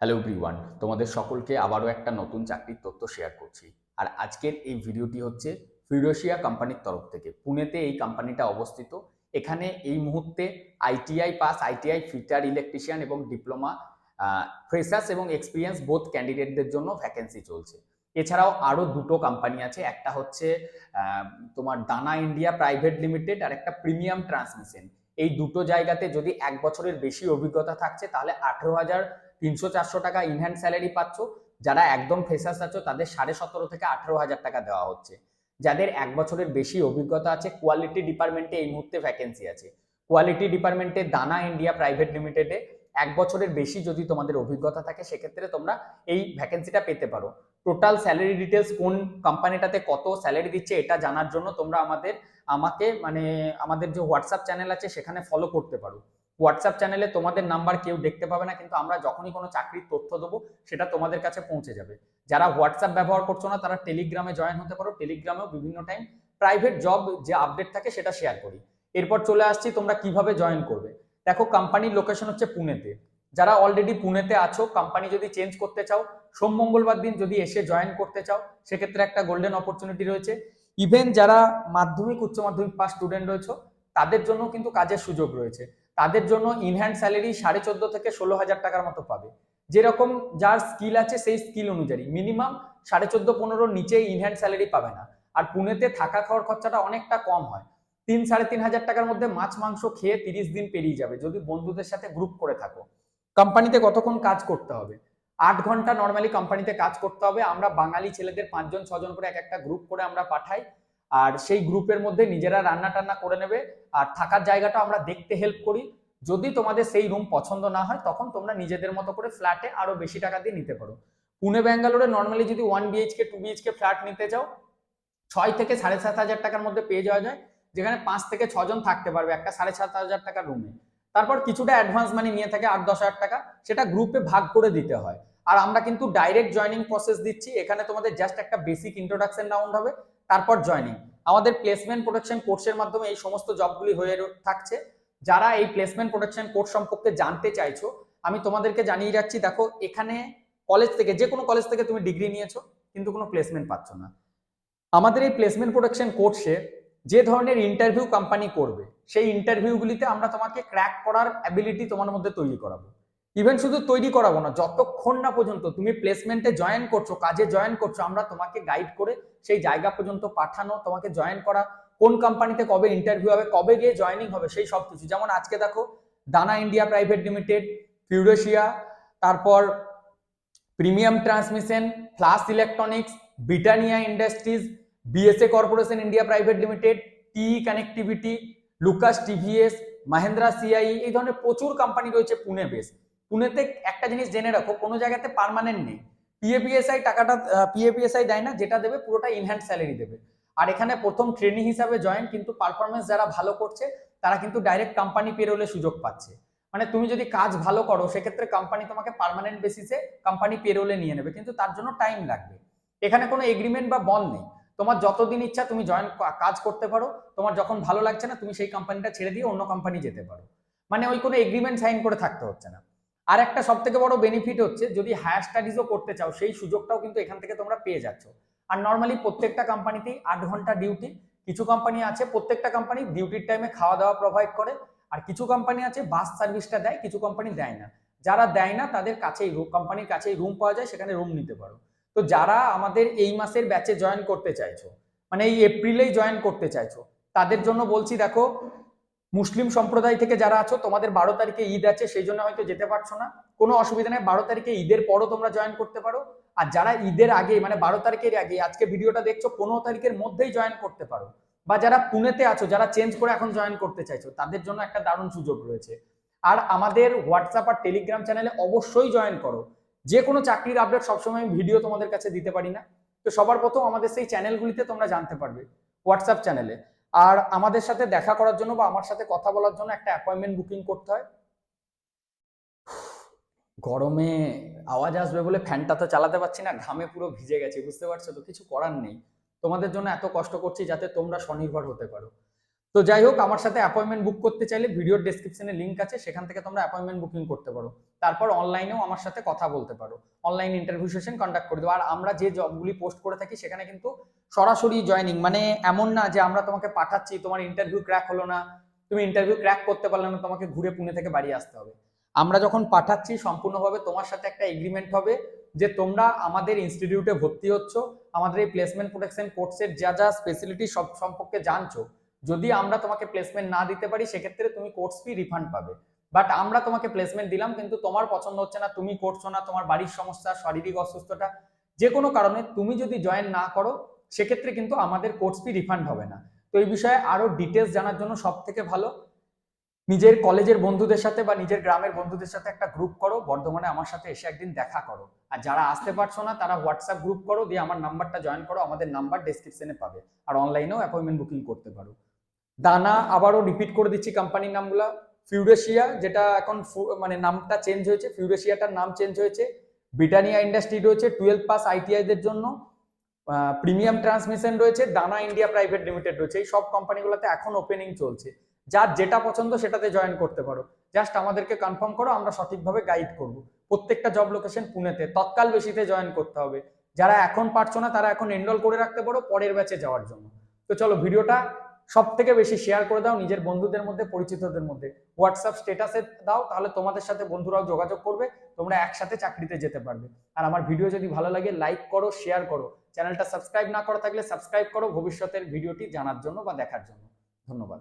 Hello everyone তোমাদের সকলকে আবারও একটা নতুন চাকরির তথ্য শেয়ার করছি। আর আজকের এই ভিডিওটি হচ্ছে ফিরোশিয়া কোম্পানির তরফ থেকে। পুনেতে এই কোম্পানিটা অবস্থিত। এখানে এই মুহূর্তে ITI pass ITI fitter electrician এবং ডিপ্লোমা ফ্রেশার্স এবং এক্সপিরিয়েন্স বোথ ক্যান্ডিডেটদের জন্য ভ্যাকেন্সি চলছে। এছাড়াও আরও দুটো কোম্পানি আছে। একটা হচ্ছে তোমার দানা ইন্ডিয়া প্রাইভেট লিমিটেড আর একটা প্রিমিয়াম ট্রান্সমিশন এই দুটো জায়গাতে যদি এক বছরের বেশি অভিজ্ঞতা থাকছে, তাহলে আঠেরো হাজার তিনশো চারশো টাকা ইনহ্যান্ড স্যালারি পাচ্ছ। যারা একদম ফ্রেশার্স আছো, তাদের সাড়ে সতেরো থেকে আঠেরো হাজার টাকা দেওয়া হচ্ছে। যাদের এক বছরের বেশি অভিজ্ঞতা আছে কোয়ালিটি ডিপার্টমেন্টে এই মুহূর্তে ভ্যাকেন্সি আছে। কোয়ালিটি ডিপার্টমেন্টে দানা ইন্ডিয়া প্রাইভেট লিমিটেডে এক বছরের বেশি যদি তোমাদের অভিজ্ঞতা থাকে, সেক্ষেত্রে তোমরা এই ভ্যাকেন্সিটা পেতে পারো। টোটাল স্যালারি ডিটেলস কোন কোম্পানিটাতে কত স্যালারি দিচ্ছে, এটা জানার জন্য তোমরা আমাদের, আমাকে মানে আমাদের যে হোয়াটসঅ্যাপ চ্যানেল আছে, সেখানে ফলো করতে পারো। হোয়াটসঅ্যাপ চ্যানেলে তোমাদের নাম্বার কেউ দেখতে পাবে না, কিন্তু আমরা যখনই কোনো চাকরির তথ্য দেবো, সেটা তোমাদের কাছে পৌঁছে যাবে। যারা হোয়াটসঅ্যাপ ব্যবহার করছ না, তারা টেলিগ্রামে জয়েন হতে পারো। টেলিগ্রামেও বিভিন্ন টাইম প্রাইভেট জব যে আপডেট থাকে, সেটা শেয়ার করি। এরপর চলে আসছি, তোমরা কীভাবে জয়েন করবে? দেখো কোম্পানির লোকেশন হচ্ছে পুনেতে। যারা অলরেডি পুনেতে আছো কোম্পানি যদি চেঞ্জ করতে চাও, সোম মঙ্গলবার দিন যদি এসে জয়েন করতে চাও, সেক্ষেত্রে একটা গোল্ডেন অপরচুনিটি রয়েছে। ইভেন যারা মাধ্যমিক, উচ্চ মাধ্যমিক পাস স্টুডেন্ট রয়েছে, তাদের জন্য কিন্তু কাজের সুযোগ রয়েছে। তাদের জন্য ইনহ্যান্ড স্যালারি সাড়ে চোদ্দ থেকে ষোলো হাজার টাকার মতো পাবে। যেরকম যার স্কিল আছে, সেই স্কিল অনুযায়ী। মিনিমাম সাড়ে চোদ্দ পনেরোর নিচে ইনহ্যান্ড স্যালারি পাবে না। আর পুনেতে থাকা খাওয়ার খরচাটা অনেকটা কম হয়। তিন, সাড়ে তিন হাজার টাকার মধ্যে মাছ, মাংস খেয়ে তিরিশ দিন পেরিয়ে যাবে, যদি বন্ধুদের সাথে গ্রুপ করে থাকো। কোম্পানিতে কতক্ষণ কাজ করতে হবে? আট ঘণ্টা নর্মালি কোম্পানিতে কাজ করতে হবে। আমরা বাঙালি ছেলেদের পাঁচজন, ছজন করে এক একটা গ্রুপ করে আমরা পাঠাই। আর সেই গ্রুপের মধ্যে নিজেরা রান্না টান্না করে নেবে। আর থাকার জায়গাটা আমরা দেখতে হেল্প করি। যদি তোমাদের সেই রুম পছন্দ না হয়, তখন তোমরা নিজেদের মতো করে ফ্ল্যাটে আরও বেশি টাকা দিয়ে নিতে পারো। পুনে, ব্যাঙ্গালোরে নর্মালি যদি one BHK two BHK flat নিতে যাও, ছয় থেকে সাড়ে সাত হাজার টাকার মধ্যে পেয়ে যাওয়া যায়। যেখানে পাঁচ থেকে ছজন থাকতে পারবে একটা সাড়ে সাত হাজার টাকার রুমে তারপর কিছুটা অ্যাডভান্স মানি নিয়ে থাকে আট, দশ হাজার টাকা, সেটা গ্রুপে ভাগ করে দিতে হয়। আর আমরা কিন্তু ডাইরেক্ট জয়নিং প্রসেস দিচ্ছি। এখানে তোমাদের জাস্ট একটা বেসিক ইন্ট্রোডাকশন রাউন্ড হবে। তারপর জয়নিং আমাদের প্লেসমেন্ট প্রোটেকশন কোর্সের মাধ্যমে এই সমস্ত জবগুলি হয়ে থাকছে। যারা এই প্লেসমেন্ট প্রোটেকশন কোর্স সম্পর্কে জানতে চাইছো, আমি তোমাদেরকে জানিয়ে যাচ্ছি, দেখো, এখানে কলেজ থেকে, যে কোনো কলেজ থেকে তুমি ডিগ্রি নিয়েছো, কিন্তু কোনো প্লেসমেন্ট পাচ্ছ না। আমাদের এই প্লেসমেন্ট প্রোটেকশন কোর্সে যে ধরনের ইন্টারভিউ কোম্পানি করবে, সেই ইন্টারভিউগুলিতে আমরা তোমাকে ক্র্যাক করার অ্যাবিলিটি তোমার মধ্যে তৈরি করাবো। ইভেন শুধু তৈরি করাবো না, যতক্ষণ না পর্যন্ত তুমি প্লেসমেন্টে জয়েন করছ, কাজে জয়েন করছ, আমরা তোমাকে গাইড করে সেই জায়গা পর্যন্ত পাঠানো, তোমাকে জয়েন করা, কোন কোম্পানিতে কবে ইন্টারভিউ হবে, কবে গিয়ে জয়েনিং হবে, সেই সব কিছু। যেমন আজকে দেখো দানা ইন্ডিয়া প্রাইভেট লিমিটেড ফিউরেশিয়া তারপর premium transmission Flash electronics Britannia industries BSA corporation India private limited T connectivity Lucas TVS Mahindra CI এই ধরনের প্রচুর কোম্পানি রয়েছে পুনে বেস পুনেতে একটা জিনিস জেনে রাখো, কোনো জায়গাতে পার্মানেন্ট নেই। পিএপিএসআই টাকাটা পিএপিএসআই দেয় না, যেটা দেবে পুরোটা ইনহ্যান্ড স্যালারি দেবে। আর এখানে প্রথম ট্রেনিং হিসাবে জয়েন কিন্তু পারফরমেন্স যারা ভালো করছে, তারা কিন্তু ডাইরেক্ট কোম্পানি পেরোলে সুযোগ পাচ্ছে। মানে তুমি যদি কাজ ভালো করো, সেক্ষেত্রে কোম্পানি তোমাকে পারমানেন্ট বেসিসে কোম্পানি পেরোলে নিয়ে নেবে, কিন্তু তার জন্য টাইম লাগবে। এখানে কোনো এগ্রিমেন্ট বা বন্ড নেই। তোমার যতদিন ইচ্ছা তুমি জয়েন কাজ করতে পারো, তোমার যখন ভালো লাগছে না, তুমি সেই কোম্পানিটা ছেড়ে দিয়ে অন্য কোম্পানি যেতে পারো। মানে ওই কোনো এগ্রিমেন্ট সাইন করে থাকতে হচ্ছে না। আর একটা সব থেকে বড় বেনিফিট হচ্ছে, যদি হায়ার স্টাডিজও করতে চাও, সেই সুযোগটাও কিন্তু এখান থেকে তোমরা পেয়ে যাচ্ছ। আর নর্মালি প্রত্যেকটা কোম্পানিতেই আট ঘণ্টা ডিউটি কিছু কোম্পানি আছে প্রত্যেকটা কোম্পানি ডিউটির টাইমে খাওয়া দাওয়া প্রোভাইড করে, আর কিছু কোম্পানি আছে বাস সার্ভিসটা দেয়, কিছু কোম্পানি দেয় না। যারা দেয় না, তাদের কাছেই কোম্পানির কাছেই রুম পাওয়া যায়, সেখানে রুম নিতে পারো। তো যারা আমাদের এই মাসের ব্যাচে জয়েন করতে চাইছো মানে এই এপ্রিলেই জয়েন করতে চাইছো, তাদের জন্য বলছি, দেখো মুসলিম সম্প্রদায় থেকে যারা আছো, তোমাদের বারো তারিখে ঈদ আছে, সেই জন্য হয়তো যেতে পারছ না। কোনো অসুবিধা নেই, বারো তারিখে ঈদের পরও তোমরা জয়েন করতে পারো। আর যারা ঈদের আগে মানে বারো তারিখের আগে, আজকে ভিডিওটা দেখছ, পনেরো তারিখের মধ্যেই জয়েন করতে পারো। বা যারা পুনেতে আছো, যারা চেঞ্জ করে এখন জয়েন করতে চাইছো, তাদের জন্য একটা দারুণ সুযোগ রয়েছে। আর আমাদের হোয়াটসঅ্যাপ আর টেলিগ্রাম চ্যানেলে অবশ্যই জয়েন করো। যে কোনো চাকরির আপডেট সবসময় আমি ভিডিও তোমাদের কাছে দিতে পারি না। তো সবার প্রথম আমাদের সেই চ্যানেলগুলিতে তোমরা জানতে পারবে হোয়াটসঅ্যাপ চ্যানেলে আর আমাদের সাথে দেখা করার জন্য বা আমার সাথে কথা বলার জন্য একটা অ্যাপয়েন্টমেন্ট বুকিং করতে হয়। গরমে আওয়াজ আসবে বলে ফ্যানটা তো চালাতে পারছি না, ঘামে পুরো ভিজে গেছে, বুঝতে পারছ তো? কিছু করার নেই। তোমাদের জন্য এত কষ্ট করছি যাতে তোমরা স্বনির্ভর হতে পারো। তো যাই হোক, আমার সাথে অ্যাপয়েন্টমেন্ট বুক করতে চাইলে ভিডিওর ডেসক্রিপশনে লিঙ্ক আছে, সেখান থেকে তোমরা অ্যাপয়েন্টমেন্ট বুকিং করতে পারো। তারপর অনলাইনেও আমার সাথে কথা বলতে পারো। অনলাইন ইন্টারভিউ সেশন কন্ডাক্ট করে দেবো। আর আমরা যে জবগুলি পোস্ট করে থাকি, সেখানে কিন্তু সরাসরি জয়নিং মানে এমন না যে আমরা তোমাকে পাঠাচ্ছি, তোমার ইন্টারভিউ ক্র্যাক হলো না, তুমি ইন্টারভিউ ক্র্যাক করতে পারলে না, তোমাকে ঘুরে পুনে থেকে বাড়ি আসতে হবে। আমরা যখন পাঠাচ্ছি, সম্পূর্ণভাবে তোমার সাথে একটা এগ্রিমেন্ট হবে যে তোমরা আমাদের ইনস্টিটিউটে ভর্তি হচ্ছ, আমাদের এই প্লেসমেন্ট প্রোটেকশন কোর্সের যা যা স্পেসিলিটি সব সম্পর্কে জানছো। যদি আমরা তোমাকে প্লেসমেন্ট না দিতে পারি, সেক্ষেত্রে তুমি কোর্স ফি রিফান্ড পাবে। বাট আমরা তোমাকে প্লেসমেন্ট দিলাম, কিন্তু তোমার পছন্দ হচ্ছে না, তুমি করছ না, তোমার বাড়ির সমস্যা, শারীরিক অসুস্থতা যে কোনো কারণে তুমি যদি জয়েন না করো সেক্ষেত্রে কিন্তু আমাদের কোর্স ফি রিফান্ড হবে না। তো এই বিষয়ে আরও ডিটেলস জানার জন্য সব থেকে ভালো, নিজের কলেজের বন্ধুদের সাথে বা নিজের গ্রামের বন্ধুদের সাথে একটা গ্রুপ করো, বর্ধমানে আমার সাথে এসে একদিন দেখা করো। আর যারা আসতে পারছ না, তারা হোয়াটসঅ্যাপ গ্রুপ করো, দিয়ে আমার নাম্বারটা জয়েন করো, আমাদের নাম্বার ডেসক্রিপশনে পাবে। আর অনলাইনেও অ্যাপয়েন্টমেন্ট বুকিং করতে পারো। দানা আবারও রিপিট করে দিচ্ছি কোম্পানির নামগুলা। ফিউরেশিয়া যেটা এখন মানে নামটা চেঞ্জ হয়েছে ফিউরেশিয়াটার নাম চেঞ্জ হয়েছে। ব্রিটানিয়া ইন্ডাস্ট্রি রয়েছে টুয়েলভ পাস আইটিআইদের জন্য। প্রিমিয়াম ট্রান্সমিশন রয়েছে দানা ইন্ডিয়া প্রাইভেট লিমিটেড রয়েছে। এই সব কোম্পানিগুলোতে এখন ওপেনিং চলছে। যার যেটা পছন্দ সেটাতে জয়েন করতে পারো। জাস্ট আমাদেরকে কনফার্ম করো, আমরা সঠিকভাবে গাইড করব। প্রত্যেকটা জব লোকেশন পুনেতে, তৎকাল বেশিতে জয়েন করতে হবে। যারা এখন পারছ না, তারা এখন এনরোল করে রাখতে পারো, পরের ব্যাচে যাওয়ার জন্য। তো চলো, ভিডিওটা সব থেকে বেশি শেয়ার করে দাও নিজের বন্ধুদের মধ্যে, পরিচিতদের মধ্যে। হোয়াটসঅ্যাপ স্টেটাসে দাও, তাহলে তোমাদের সাথে বন্ধুরাও যোগাযোগ করবে, তোমরা একসাথে চাকরিতে যেতে পারবে। আর আমার ভিডিও যদি ভালো লাগে লাইক করো শেয়ার করো। চ্যানেলটা সাবস্ক্রাইব না করা থাকলে সাবস্ক্রাইব করো, ভবিষ্যতের ভিডিওটি জানার জন্য বা দেখার জন্য। ধন্যবাদ।